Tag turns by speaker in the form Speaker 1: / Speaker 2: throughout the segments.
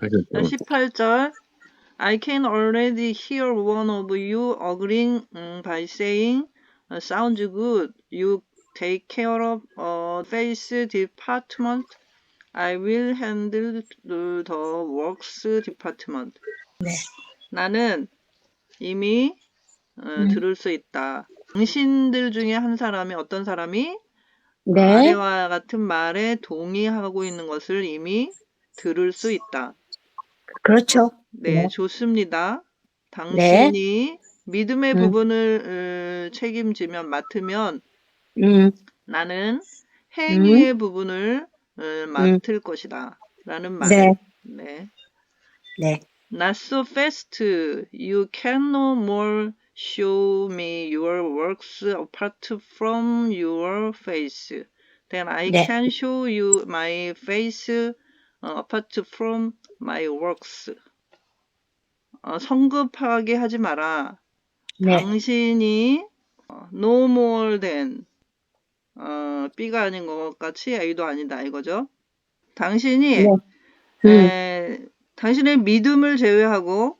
Speaker 1: 하셨죠.
Speaker 2: 18절 I can already hear one of you agreeing 음, by saying uh, sounds good. You take care of uh, face department. I will handle the the works department.
Speaker 3: 네.
Speaker 2: 나는 이미 어,
Speaker 3: 음.
Speaker 2: 들을 수 있다. 당신들 중에 한 사람이 어떤 사람이
Speaker 3: 네.
Speaker 2: 아래와 같은 말에 동의하고 있는 것을 이미 들을 수 있다.
Speaker 3: 그렇죠.
Speaker 2: 네,
Speaker 3: 네.
Speaker 2: 좋습니다. 당신이 믿음의
Speaker 3: 음.
Speaker 2: 부분을 어, 책임지면 맡으면
Speaker 3: 음,
Speaker 2: 나는 행위의 부분을 어, 맡을 것이다. 라는 말.
Speaker 3: 네.
Speaker 2: 네.
Speaker 3: 네.
Speaker 2: Not so fast. You can no more show me your works apart from your face. Then I
Speaker 3: 네.
Speaker 2: can show you my face uh, apart from my works. 어, 성급하게 하지 마라.
Speaker 3: 네.
Speaker 2: 당신이 어, no more than 어, B가 아닌 것 같이 A도 아니다 이거죠. 당신이
Speaker 3: 네. 음,
Speaker 2: 에, 당신의 믿음을 제외하고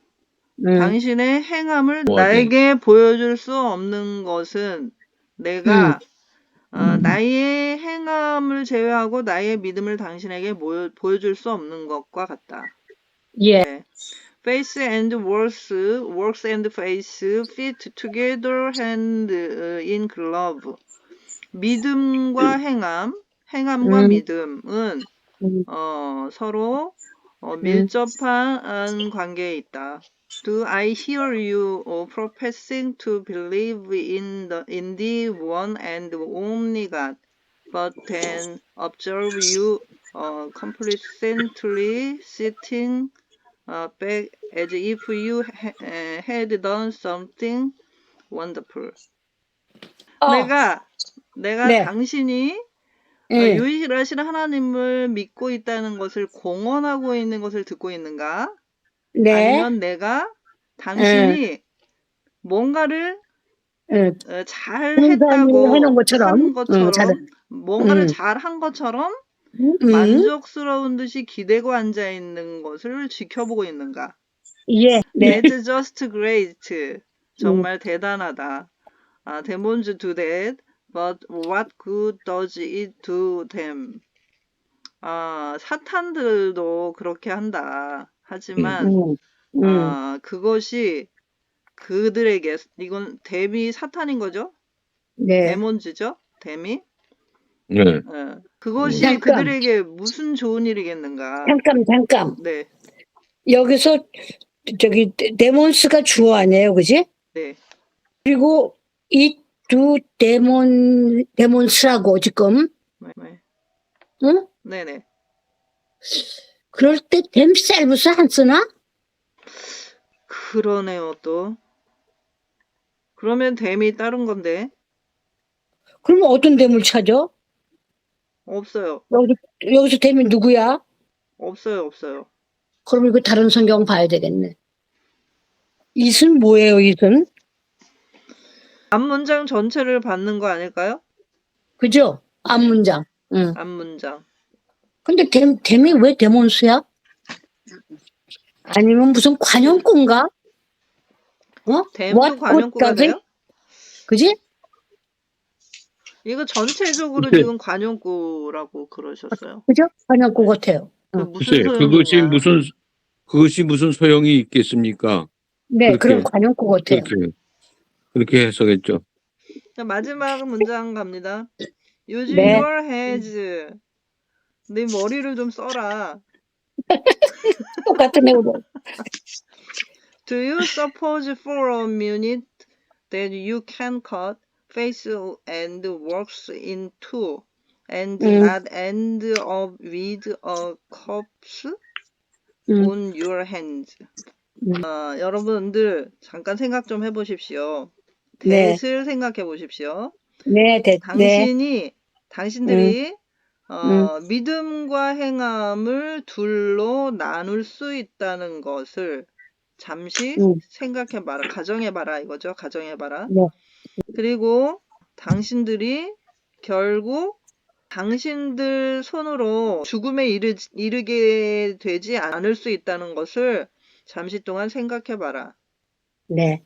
Speaker 3: 음,
Speaker 2: 당신의 행함을
Speaker 1: 뭐?
Speaker 2: 나에게 보여줄 수 없는 것은 내가 어,
Speaker 3: 음.
Speaker 2: 나의 행함을 제외하고 나의 믿음을 당신에게 모여, 보여줄 수 없는 것과 같다.
Speaker 3: 예.
Speaker 2: 네. Face and works, works and face fit together hand in glove. 믿음과 행함, 행함과
Speaker 3: 음.
Speaker 2: 믿음은
Speaker 3: 음,
Speaker 2: 어, 서로 어, 밀접한 관계에 있다. Do I hear you uh, professing to believe in the in the one and only God, but then observe you uh, complacently sitting uh, back as if you ha- uh, had done something wonderful.
Speaker 3: 어,
Speaker 2: 내가 내가
Speaker 3: 네.
Speaker 2: 당신이 어,
Speaker 3: 예.
Speaker 2: 유일하신 하나님을 믿고 있다는 것을 공언하고 있는 것을 듣고 있는가?
Speaker 3: 네.
Speaker 2: 아니면 내가 당신이 뭔가를
Speaker 3: 예.
Speaker 2: 어, 잘 했다고
Speaker 3: 해놓은 것처럼.
Speaker 2: 한
Speaker 3: 음,
Speaker 2: 것처럼
Speaker 3: 잘-
Speaker 2: 뭔가를
Speaker 3: 음.
Speaker 2: 잘 한 것처럼
Speaker 3: 음,
Speaker 2: 만족스러운 듯이 기대고 앉아 있는 것을 지켜보고 있는가?
Speaker 3: 예. 네.
Speaker 2: That's just great. 정말 대단하다. 아, demons do that, but what good does it do them? 아, 사탄들도 그렇게 한다. 하지만
Speaker 3: 음, 음,
Speaker 2: 아, 그것이 그들에게 이건 댐이 사탄인 거죠?
Speaker 3: 네.
Speaker 2: 데몬즈죠? 댐이?
Speaker 1: 네.
Speaker 2: 어, 그것이
Speaker 3: 잠깐.
Speaker 2: 그들에게 무슨 좋은 일이겠는가?
Speaker 3: 잠깐, 잠깐.
Speaker 2: 네,
Speaker 3: 여기서 저기 데- 데몬스가 주어 아니에요, 그지?
Speaker 2: 네,
Speaker 3: 그리고 이 두 데몬 데몬스라고 지금,
Speaker 2: 네, 네,
Speaker 3: 응?
Speaker 2: 네, 네.
Speaker 3: 그럴 때 댐셀브스 안 쓰나?
Speaker 2: 그러네요, 또. 그러면 댐이 다른 건데
Speaker 3: 그러면 어떤 댐을 찾아?
Speaker 2: 없어요,
Speaker 3: 여기 여기서 댐이 누구야?
Speaker 2: 없어요, 없어요.
Speaker 3: 그럼 이거 다른 성경 봐야 되겠네. 이은 뭐예요, 이은?
Speaker 2: 앞문장 전체를 받는 거 아닐까요?
Speaker 3: 그죠? 앞문장. 응.
Speaker 2: 앞문장.
Speaker 3: 근데 댐, 댐이 왜 데몬스야? 아니면 무슨 관용구인가? 어?
Speaker 2: 댐도
Speaker 3: What
Speaker 2: 관용구가
Speaker 3: good does it?
Speaker 2: 돼요?
Speaker 3: 그지?
Speaker 2: 이거 전체적으로
Speaker 1: 네.
Speaker 2: 지금 관용구라고 그러셨어요.
Speaker 3: 그죠? 관용구 같아요.
Speaker 2: 그
Speaker 3: 어.
Speaker 2: 무슨
Speaker 1: 글쎄, 그것이
Speaker 2: 소용이냐?
Speaker 1: 무슨 그것이 무슨 소용이 있겠습니까?
Speaker 3: 네,
Speaker 1: 그렇게.
Speaker 3: 그럼 관용구 같아요.
Speaker 1: 그렇게 그렇게 해석했죠.
Speaker 2: 자, 마지막 문장 갑니다. Use
Speaker 3: 네.
Speaker 2: your heads. 네 머리를 좀 써라.
Speaker 3: 똑같은 애로.
Speaker 2: Do you suppose for a minute that you can cut face and works in two and
Speaker 3: 음.
Speaker 2: not end up with a corpse
Speaker 3: 음,
Speaker 2: on your hands?
Speaker 3: 음.
Speaker 2: 어, 여러분들 잠깐 생각 좀 해보십시오.
Speaker 3: 네.
Speaker 2: 대을 생각해 보십시오.
Speaker 3: 네, 네, 네.
Speaker 2: 당신이 당신들이
Speaker 3: 음.
Speaker 2: 어, 믿음과 행함을 둘로 나눌 수 있다는 것을 잠시
Speaker 3: 음.
Speaker 2: 생각해 봐라. 가정해 봐라 이거죠. 가정해 봐라.
Speaker 3: 네.
Speaker 2: 그리고 당신들이 결국 당신들 손으로 죽음에 이르, 이르게 되지 않을 수 있다는 것을 잠시 동안 생각해 봐라.
Speaker 3: 네.